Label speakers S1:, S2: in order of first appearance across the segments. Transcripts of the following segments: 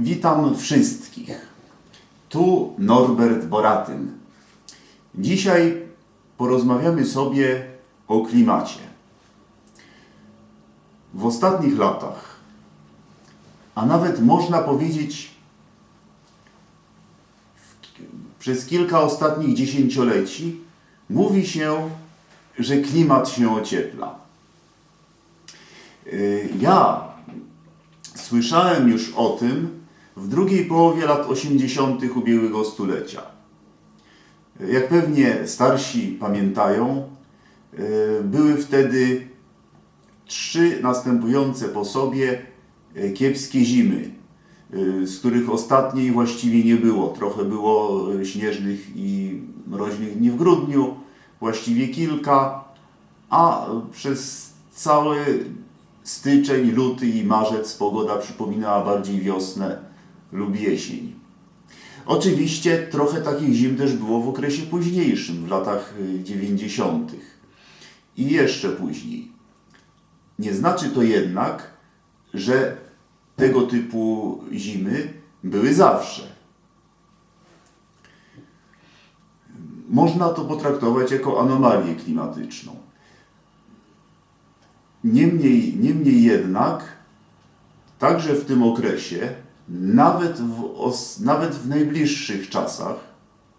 S1: Witam wszystkich. Tu Norbert Boratyn. Dzisiaj porozmawiamy sobie o klimacie. W ostatnich latach, a nawet można powiedzieć przez kilka ostatnich dziesięcioleci, mówi się, że klimat się ociepla. Y, Ja Słyszałem już o tym w drugiej połowie lat 80. ubiegłego stulecia. Jak pewnie starsi pamiętają, e, były wtedy trzy następujące po sobie e, kiepskie zimy, e, z których ostatniej właściwie nie było. Trochę było śnieżnych i mroźnych dni w grudniu, właściwie kilka, a przez cały styczeń, luty i marzec pogoda przypominała bardziej wiosnę lub jesień. Oczywiście trochę takich zim też było w okresie późniejszym, w latach y, 90. i jeszcze później. Nie znaczy to jednak, że tego typu zimy były zawsze. Można to potraktować jako anomalię klimatyczną. Niemniej, niemniej jednak, także w tym okresie, nawet w, os, nawet w najbliższych czasach,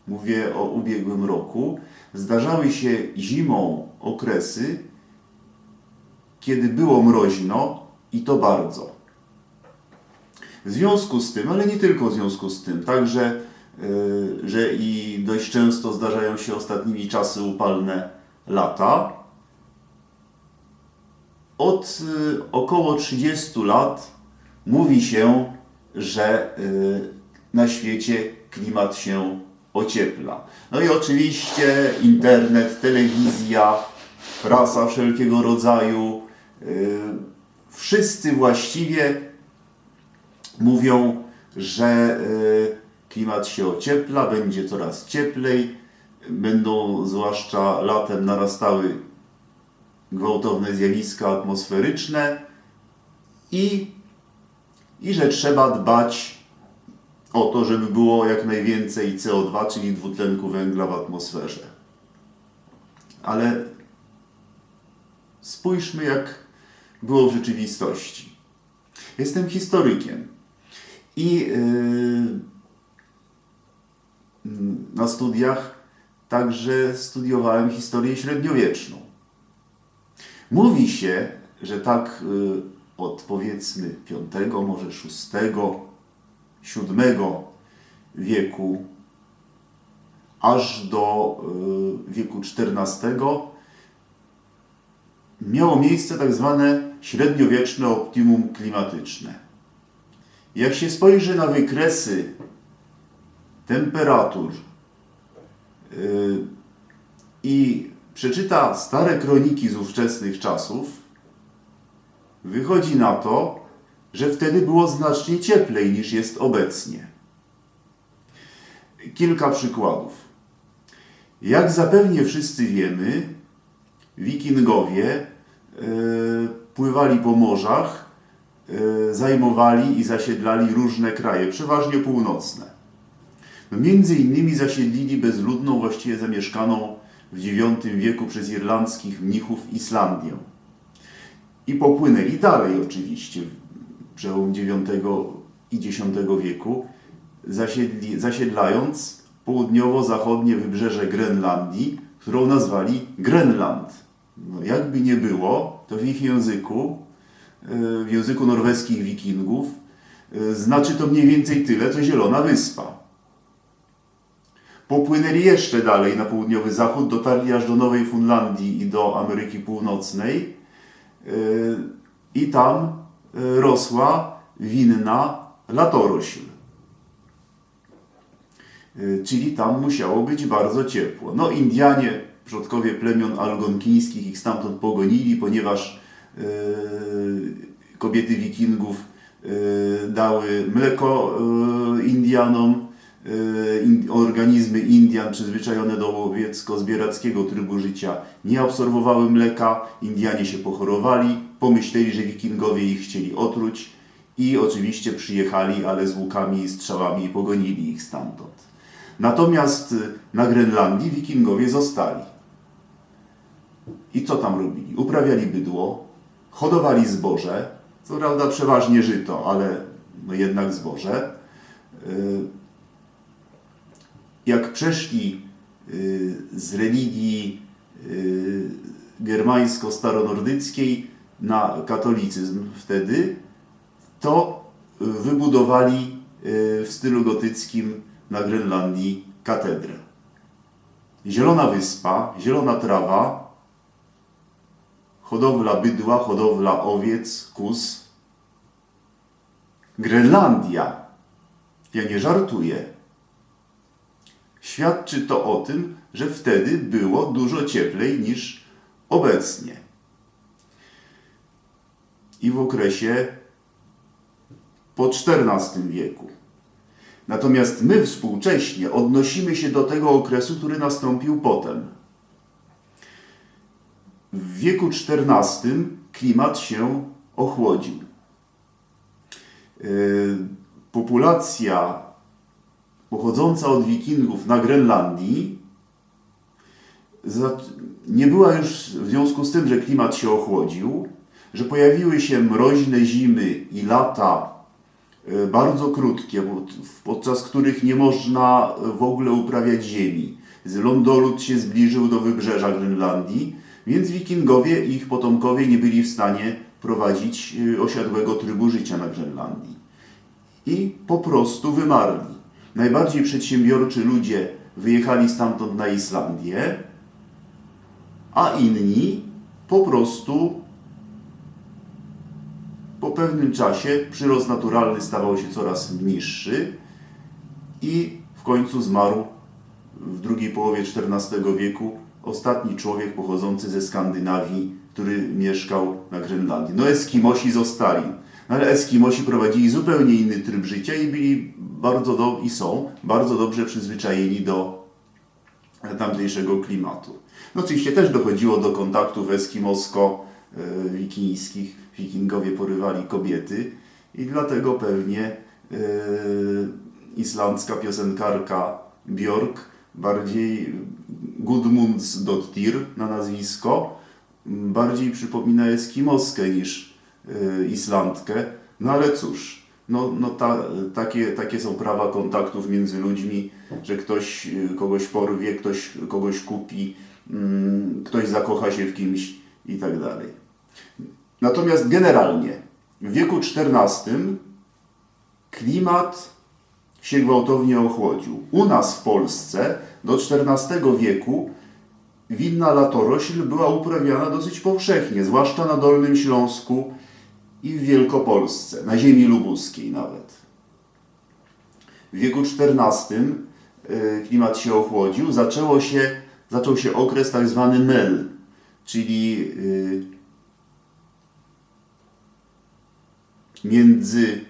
S1: mówię o ubiegłym roku, zdarzały się zimą okresy, kiedy było mroźno i to bardzo. W związku z tym, ale nie tylko w związku z tym, także, y, że i dość często zdarzają się ostatnimi czasy upalne lata, od y, około 30 lat mówi się, że y, na świecie klimat się ociepla. No i oczywiście internet, telewizja, prasa wszelkiego rodzaju, y, wszyscy właściwie mówią, że y, klimat się ociepla, będzie coraz cieplej, będą zwłaszcza latem narastały gwałtowne zjawiska atmosferyczne i, i że trzeba dbać o to, żeby było jak najwięcej CO2, czyli dwutlenku węgla w atmosferze. Ale spójrzmy, jak było w rzeczywistości. Jestem historykiem i yy, na studiach także studiowałem historię średniowieczną. Mówi się, że tak y, od powiedzmy V, może VI, VII wieku aż do y, wieku XIV miało miejsce tak zwane średniowieczne optimum klimatyczne. Jak się spojrzy na wykresy temperatur y, i przeczyta stare kroniki z ówczesnych czasów, wychodzi na to, że wtedy było znacznie cieplej niż jest obecnie. Kilka przykładów. Jak zapewnie wszyscy wiemy, wikingowie e, pływali po morzach, e, zajmowali i zasiedlali różne kraje, przeważnie północne. No, między innymi zasiedlili bezludną, właściwie zamieszkaną w IX wieku przez irlandzkich mnichów Islandię. I popłynęli dalej oczywiście, przełom IX i X wieku, zasiedli, zasiedlając południowo-zachodnie wybrzeże Grenlandii, którą nazwali Grenland. No, jakby nie było, to w ich języku, e, w języku norweskich wikingów, e, znaczy to mniej więcej tyle, co Zielona Wyspa. Popłynęli jeszcze dalej na południowy zachód, dotarli aż do Nowej Fundlandii i do Ameryki Północnej i tam yy, rosła winna latorośl. Yy, Czyli tam musiało być bardzo ciepło. No Indianie, przodkowie plemion algonkińskich ich stamtąd pogonili, ponieważ kobiety wikingów dały mleko Indianom, y, in- organizmy Indian przyzwyczajone do łowiecko-zbierackiego trybu życia nie absorbowały mleka, Indianie się pochorowali, pomyśleli, że wikingowie ich chcieli otruć i oczywiście przyjechali, ale z łukami i strzałami pogonili ich stamtąd. Natomiast y, na Grenlandii wikingowie zostali. I co tam robili? Uprawiali bydło, hodowali zboże, co prawda przeważnie żyto, ale no jednak zboże. Jak przeszli y, z religii y, germańsko-staronordyckiej na katolicyzm wtedy, to wybudowali y, w stylu gotyckim na Grenlandii katedrę. Zielona wyspa, zielona trawa, hodowla bydła, hodowla owiec, kus. Grenlandia, ja nie żartuję, świadczy to o tym, że wtedy było dużo cieplej niż obecnie. I w okresie po XIV wieku. Natomiast my współcześnie odnosimy się do tego okresu, który nastąpił potem. W wieku XIV klimat się ochłodził. Yy, Populacja pochodząca od wikingów na Grenlandii nie była już w związku z tym, że klimat się ochłodził, że pojawiły się mroźne zimy i lata e, bardzo krótkie, podczas których nie można w ogóle uprawiać ziemi. Lądolud się zbliżył do wybrzeża Grenlandii, więc wikingowie i ich potomkowie nie byli w stanie prowadzić e, osiadłego trybu życia na Grenlandii. I po prostu wymarli. Najbardziej przedsiębiorczy ludzie wyjechali stamtąd na Islandię, a inni po prostu po pewnym czasie przyrost naturalny stawał się coraz niższy i w końcu zmarł w drugiej połowie XIV wieku ostatni człowiek pochodzący ze Skandynawii, który mieszkał na Grenlandii. No Eskimosi zostali, ale Eskimosi prowadzili zupełnie inny tryb życia i byli bardzo do, i są bardzo dobrze przyzwyczajeni do tamtejszego klimatu. No oczywiście też dochodziło do kontaktów eskimosko-wikińskich. Wikingowie porywali kobiety i dlatego pewnie e, islandzka piosenkarka Björk, bardziej Gudmundsdottir na nazwisko, bardziej przypomina eskimoskę niż Islandkę. No ale cóż, no, no ta, takie, takie są prawa kontaktów między ludźmi, że ktoś y, kogoś porwie, ktoś kogoś kupi, mm, ktoś zakocha się w kimś i tak dalej. Natomiast generalnie w wieku XIV klimat się gwałtownie ochłodził. U nas w Polsce do XIV wieku winna latorośl była uprawiana dosyć powszechnie, zwłaszcza na Dolnym Śląsku i w Wielkopolsce, na ziemi lubuskiej nawet. W wieku XIV y, klimat się ochłodził, zaczęło się, zaczął się okres tak zwany mel, czyli y, między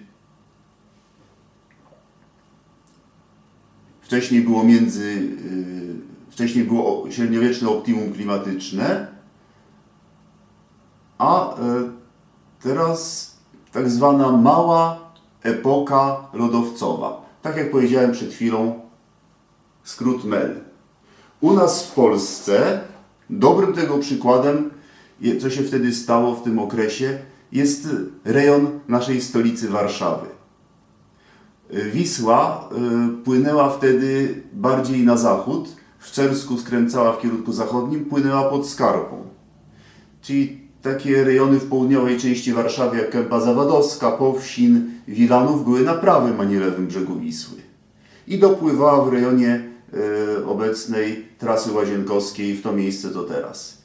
S1: wcześniej było między y, wcześniej było średniowieczne optimum klimatyczne, a teraz tak zwana mała epoka lodowcowa. Tak jak powiedziałem przed chwilą, skrót MEL. U nas w Polsce dobrym tego przykładem, co się wtedy stało w tym okresie, jest rejon naszej stolicy Warszawy. Wisła y, płynęła wtedy bardziej na zachód, w Czersku skręcała w kierunku zachodnim, płynęła pod Skarpą. Czyli takie rejony w południowej części Warszawy jak Kępa Zawadowska, Powsin, Wilanów były na prawym, a nie lewym brzegu Wisły. I dopływała w rejonie e, obecnej trasy łazienkowskiej w to miejsce to teraz.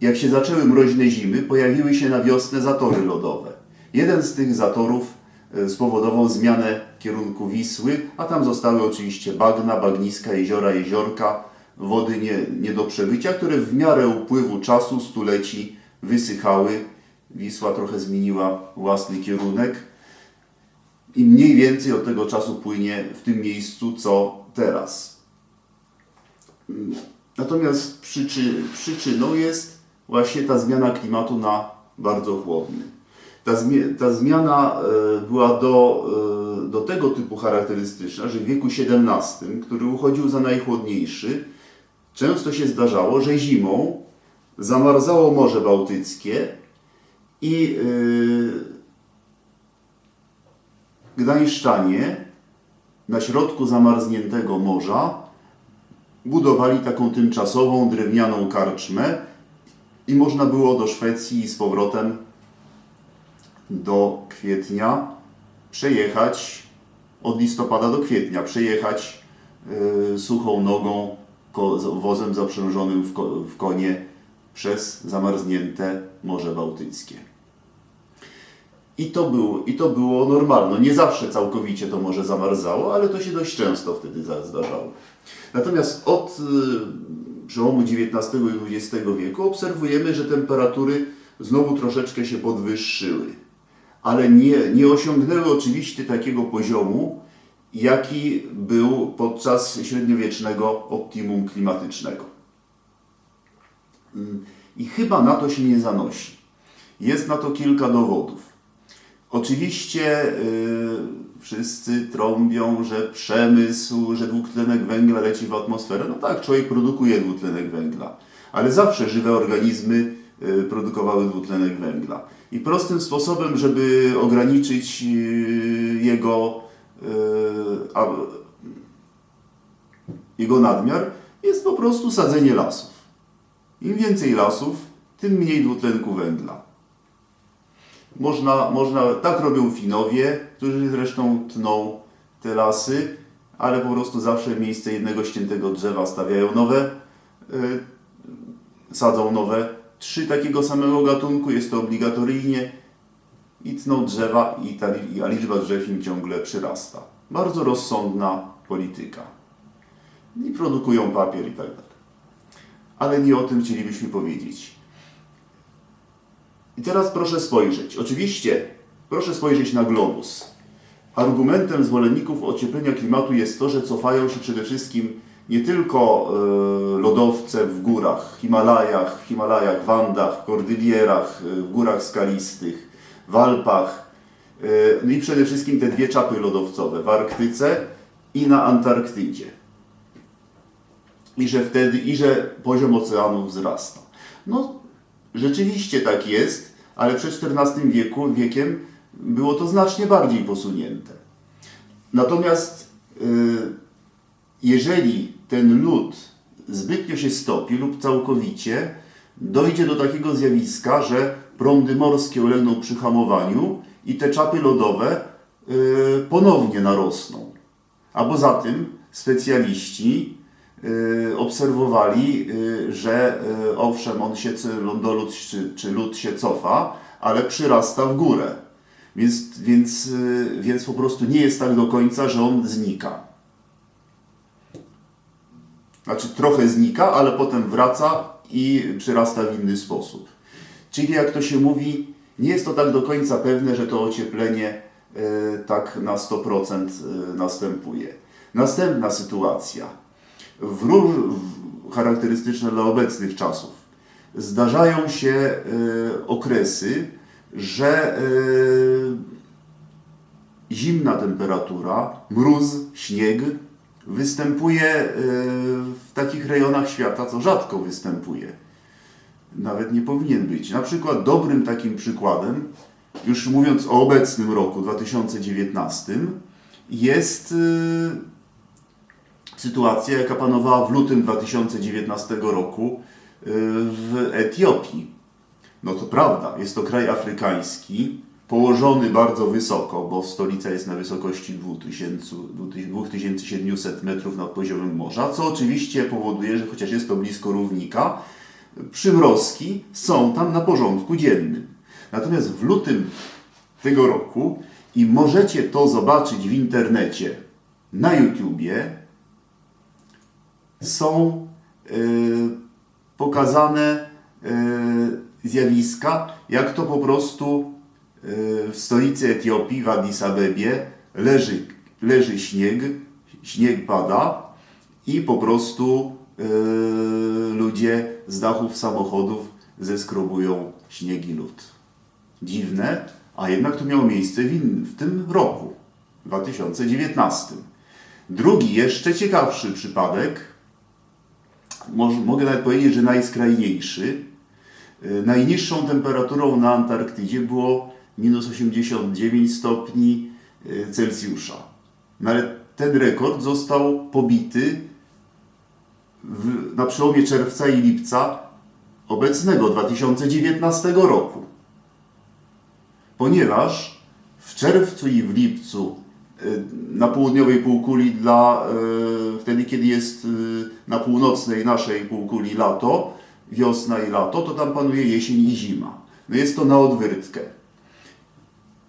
S1: Jak się zaczęły mroźne zimy, pojawiły się na wiosnę zatory lodowe. Jeden z tych zatorów e, spowodował zmianę kierunku Wisły, a tam zostały oczywiście bagna, bagniska, jeziora, jeziorka, wody nie, nie do przebycia, które w miarę upływu czasu, stuleci wysychały. Wisła trochę zmieniła własny kierunek i mniej więcej od tego czasu płynie w tym miejscu, co teraz. Natomiast przyczy, przyczyną jest właśnie ta zmiana klimatu na bardzo chłodny. Ta, zmie- ta zmiana e, była do, e, do tego typu charakterystyczna, że w wieku XVII, który uchodził za najchłodniejszy, często się zdarzało, że zimą zamarzało Morze Bałtyckie i e, Gdańszczanie na środku zamarzniętego morza budowali taką tymczasową drewnianą karczmę i można było do Szwecji i z powrotem do kwietnia przejechać od listopada do kwietnia przejechać y, suchą nogą wozem zaprzężonym w konie przez zamarznięte Morze Bałtyckie. I to, było, I to było normalne. No Nie zawsze całkowicie to morze zamarzało, ale to się dość często wtedy za- zdarzało. Natomiast od y, przełomu XIX i XX wieku obserwujemy, że temperatury znowu troszeczkę się podwyższyły, ale nie, nie osiągnęły oczywiście takiego poziomu, jaki był podczas średniowiecznego optimum klimatycznego. Mm, I chyba na to się nie zanosi. Jest na to kilka dowodów. Oczywiście y, wszyscy trąbią, że przemysł, że dwutlenek węgla leci w atmosferę. No tak, człowiek produkuje dwutlenek węgla, ale zawsze żywe organizmy y, produkowały dwutlenek węgla. I prostym sposobem, żeby ograniczyć y, jego, y, a, jego nadmiar, jest po prostu sadzenie lasów. Im więcej lasów, tym mniej dwutlenku węgla. Można, można, tak robią Finowie, którzy zresztą tną te lasy, ale po prostu zawsze w miejsce jednego ściętego drzewa stawiają nowe, y, sadzą nowe. Trzy takiego samego gatunku, jest to obligatoryjnie i tną drzewa, i ta, a liczba drzew im ciągle przyrasta. Bardzo rozsądna polityka. I produkują papier i tak dalej. Ale nie o tym chcielibyśmy powiedzieć. I teraz proszę spojrzeć. Oczywiście, proszę spojrzeć na globus. Argumentem zwolenników ocieplenia klimatu jest to, że cofają się przede wszystkim nie tylko e, lodowce w górach, Himalajach, w Himalajach, w Andach, Kordylierach, e, w górach skalistych, w Alpach, e, no i przede wszystkim te dwie czapy lodowcowe w Arktyce i na Antarktydzie. I że wtedy, i że poziom oceanów wzrasta. No, rzeczywiście tak jest, ale przed XIV wieku, wiekiem było to znacznie bardziej posunięte. Natomiast y, jeżeli ten lód zbytnio się stopi lub całkowicie, dojdzie do takiego zjawiska, że prądy morskie ulegną przyhamowaniu i te czapy lodowe y, ponownie narosną. A poza tym specjaliści obserwowali, y, że y, owszem, on się, lądolud czy, czy lód się cofa, ale przyrasta w górę. Więc, więc, y, więc po prostu nie jest tak do końca, że on znika. Znaczy trochę znika, ale potem wraca i przyrasta w inny sposób. Czyli jak to się mówi, nie jest to tak do końca pewne, że to ocieplenie tak na 100% e, następuje. Następna sytuacja, w róż, w, charakterystyczna dla obecnych czasów. Zdarzają się e, okresy, że e, zimna temperatura, mróz, śnieg występuje e, w takich rejonach świata, co rzadko występuje. Nawet nie powinien być. Na przykład dobrym takim przykładem, już mówiąc o obecnym roku 2019, jest sytuacja, jaka panowała w lutym 2019 roku e, w Etiopii. No to prawda, jest to kraj afrykański, położony bardzo wysoko, bo stolica jest na wysokości 2000, 2700 metrów nad poziomem morza, co oczywiście powoduje, że chociaż jest to blisko równika, przymrozki są tam na porządku dziennym. Natomiast w lutym tego roku, i możecie to zobaczyć w internecie, na YouTubie, są y, pokazane y, zjawiska, jak to po prostu y, w stolicy Etiopii, w Addis Abebie, leży, leży śnieg, śnieg pada i po prostu ludzie z dachów samochodów zeskrobują śnieg i lód. Dziwne, a jednak to miało miejsce w, in, w tym roku, 2019. Drugi, jeszcze ciekawszy przypadek, mogę nawet powiedzieć, że najskrajniejszy. Y, Najniższą temperaturą na Antarktydzie było minus 89 stopni y, Celsjusza. No ale ten rekord został pobity w, na przełomie czerwca i lipca obecnego 2019 roku. Ponieważ w czerwcu i w lipcu na południowej półkuli dla y, wtedy, kiedy jest y, na północnej naszej półkuli lato, wiosna i lato, to tam panuje jesień i zima. No jest to na odwyrtkę.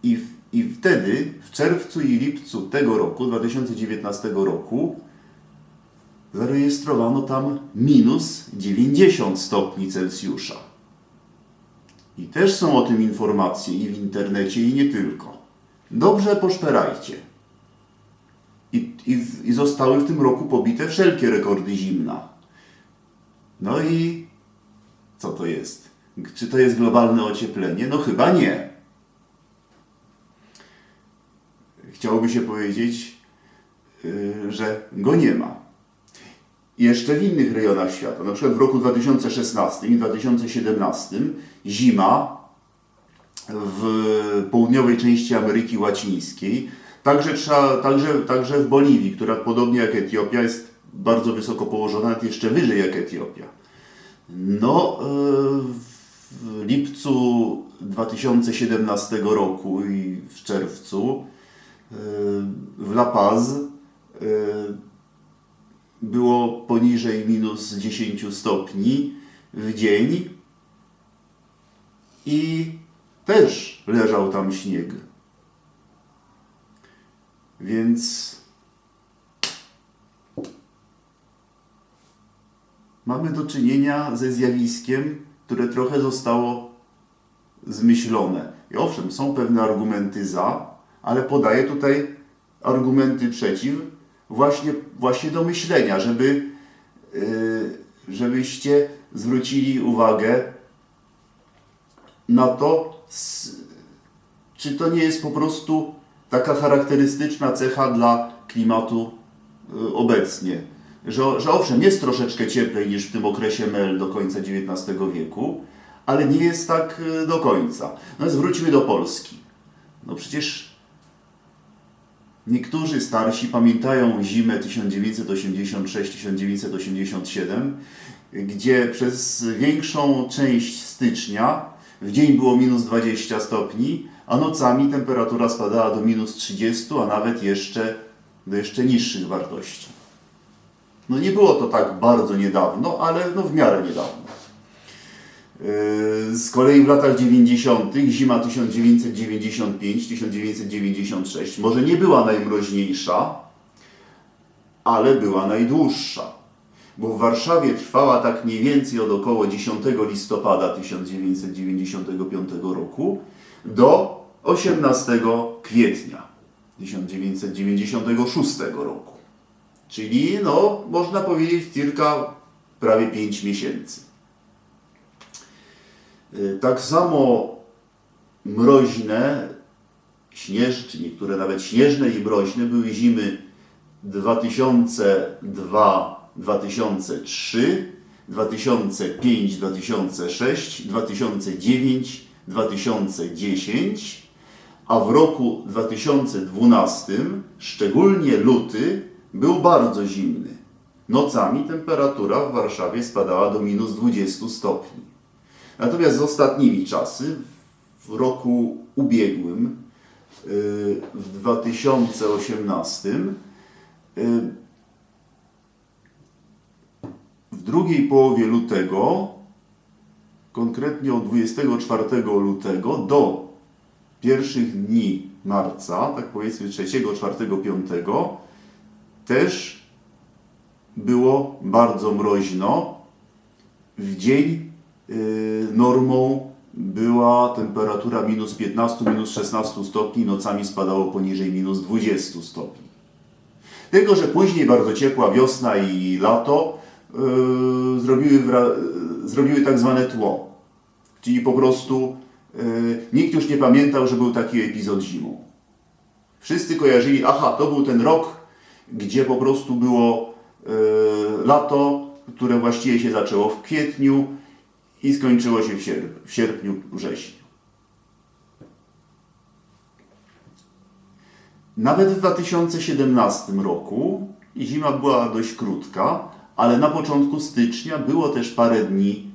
S1: I, I wtedy, w czerwcu i lipcu tego roku, 2019 roku, zarejestrowano tam minus 90 stopni Celsjusza. I też są o tym informacje i w internecie, i nie tylko. Dobrze poszperajcie. I, i, I zostały w tym roku pobite wszelkie rekordy zimna. No i co to jest? Czy to jest globalne ocieplenie? No chyba nie. Chciałoby się powiedzieć, yy, że go nie ma. Jeszcze w innych rejonach świata, na przykład w roku 2016 i 2017 zima w południowej części Ameryki Łacińskiej, także, trzeba, także, także w Boliwii, która podobnie jak Etiopia jest bardzo wysoko położona, nawet jeszcze wyżej jak Etiopia. No, e, w lipcu 2017 roku i w czerwcu e, w La Paz e, było poniżej minus 10 stopni w dzień i też leżał tam śnieg. Więc mamy do czynienia ze zjawiskiem, które trochę zostało zmyślone. I owszem, są pewne argumenty za, ale podaję tutaj argumenty przeciw, właśnie, właśnie do myślenia, żeby, yy, żebyście zwrócili uwagę na to, czy to nie jest po prostu taka charakterystyczna cecha dla klimatu y, obecnie. Że, że owszem, jest troszeczkę cieplej niż w tym okresie MEL do końca XIX wieku, ale nie jest tak y, do końca. No zwróćmy do Polski. No przecież niektórzy starsi pamiętają zimę 1986-1987, gdzie przez większą część stycznia w dzień było minus 20 stopni, a nocami temperatura spadała do minus 30, a nawet jeszcze do jeszcze niższych wartości. No nie było to tak bardzo niedawno, ale no w miarę niedawno. Yy, Z kolei w latach 90. zima 1995-1996 może nie była najmroźniejsza, ale była najdłuższa. Bo w Warszawie trwała tak mniej więcej od około 10 listopada 1995 roku do 18 kwietnia 1996 roku. Czyli, no, można powiedzieć, kilka, prawie 5 miesięcy. Y, Tak samo mroźne, śnieżne, czy niektóre nawet śnieżne i mroźne były zimy 2002-2003, 2005-2006, 2009-2010, a w roku 2012, szczególnie luty, był bardzo zimny. Nocami temperatura w Warszawie spadała do minus 20 stopni. Natomiast z ostatnimi czasy, w roku ubiegłym, yy, w 2018, yy, w drugiej połowie lutego, konkretnie od 24 lutego do pierwszych dni marca, tak powiedzmy 3, 4, 5, też było bardzo mroźno. W dzień y, normą była temperatura minus 15, minus 16 stopni, nocami spadało poniżej minus 20 stopni. Tylko, że później bardzo ciepła wiosna i lato y, zrobiły, zrobiły tak zwane tło. Czyli po prostu y, nikt już nie pamiętał, że był taki epizod zimą. Wszyscy kojarzyli, aha, to był ten rok, gdzie po prostu było y, lato, które właściwie się zaczęło w kwietniu i skończyło się w, sierp- w sierpniu, wrześniu. Nawet w 2017 roku zima była dość krótka, ale na początku stycznia było też parę dni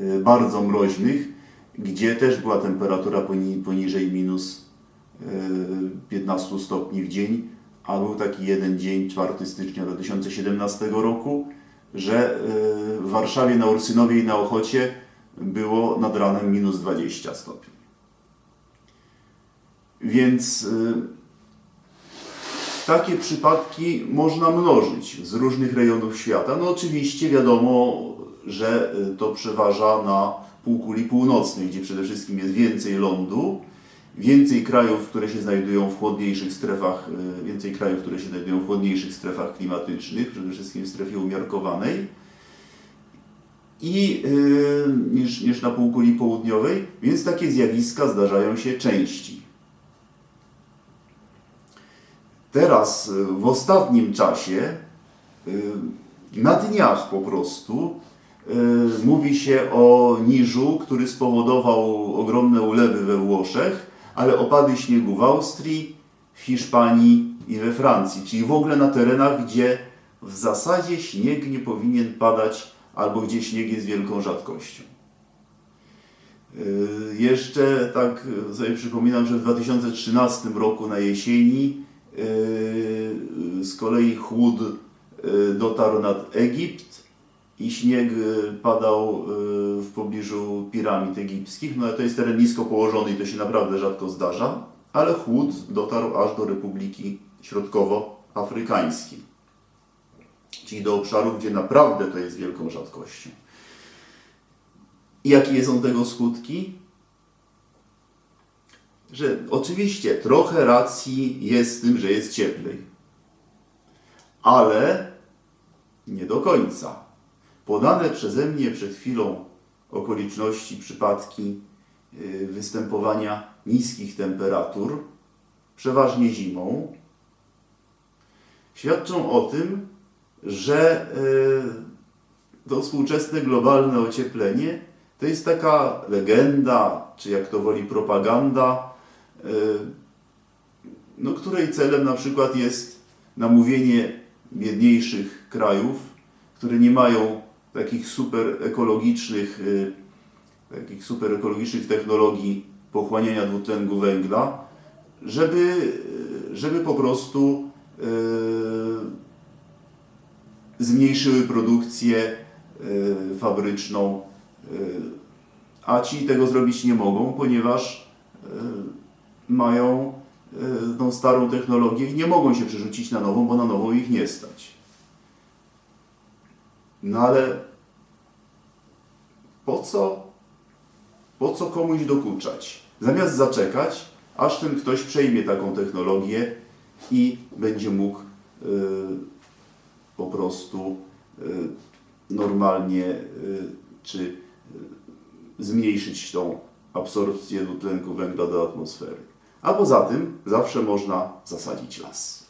S1: y, bardzo mroźnych, gdzie też była temperatura poni- poniżej minus y, 15 stopni w dzień, a był taki jeden dzień, 4 stycznia 2017 roku, że y, w Warszawie na Ursynowie i na Ochocie było nad ranem minus 20 stopni. Więc takie przypadki można mnożyć z różnych rejonów świata. No oczywiście wiadomo, że y, to przeważa na półkuli północnej, gdzie przede wszystkim jest więcej lądu, więcej krajów, które się znajdują w chłodniejszych strefach, y, więcej krajów, które się znajdują w chłodniejszych strefach klimatycznych, przede wszystkim w strefie umiarkowanej i y, niż, niż na półkuli południowej, więc takie zjawiska zdarzają się częściej. Teraz, y, w ostatnim czasie, y, na dniach po prostu, y, mówi się o niżu, który spowodował ogromne ulewy we Włoszech, ale opady śniegu w Austrii, w Hiszpanii i we Francji, czyli w ogóle na terenach, gdzie w zasadzie śnieg nie powinien padać, albo gdzie śnieg jest wielką rzadkością. Jeszcze tak sobie przypominam, że w 2013 roku na jesieni z kolei chłód y, dotarł nad Egipt i śnieg y, padał w pobliżu piramid egipskich. No ale to jest teren nisko położony i to się naprawdę rzadko zdarza, ale chłód dotarł aż do Republiki Środkowoafrykańskiej, czyli do obszarów, gdzie naprawdę to jest wielką rzadkością. I jakie są tego skutki? Że oczywiście trochę racji jest w tym, że jest cieplej, ale nie do końca. Podane przeze mnie przed chwilą okoliczności, przypadki y, występowania niskich temperatur, przeważnie zimą, świadczą o tym, że y, to współczesne globalne ocieplenie to jest taka legenda, czy jak to woli propaganda, no, której celem na przykład jest namówienie biedniejszych krajów, które nie mają takich super ekologicznych, y, takich super ekologicznych technologii pochłaniania dwutlenku węgla, żeby, y, żeby po prostu zmniejszyły produkcję fabryczną, a ci tego zrobić nie mogą, ponieważ mają y, tą starą technologię i nie mogą się przerzucić na nową, bo na nową ich nie stać. No ale po co, po co komuś dokuczać? Zamiast zaczekać, aż ten ktoś przejmie taką technologię i będzie mógł y, po prostu y, normalnie czy zmniejszyć tą absorpcję dwutlenku węgla do atmosfery. A poza tym zawsze można zasadzić las.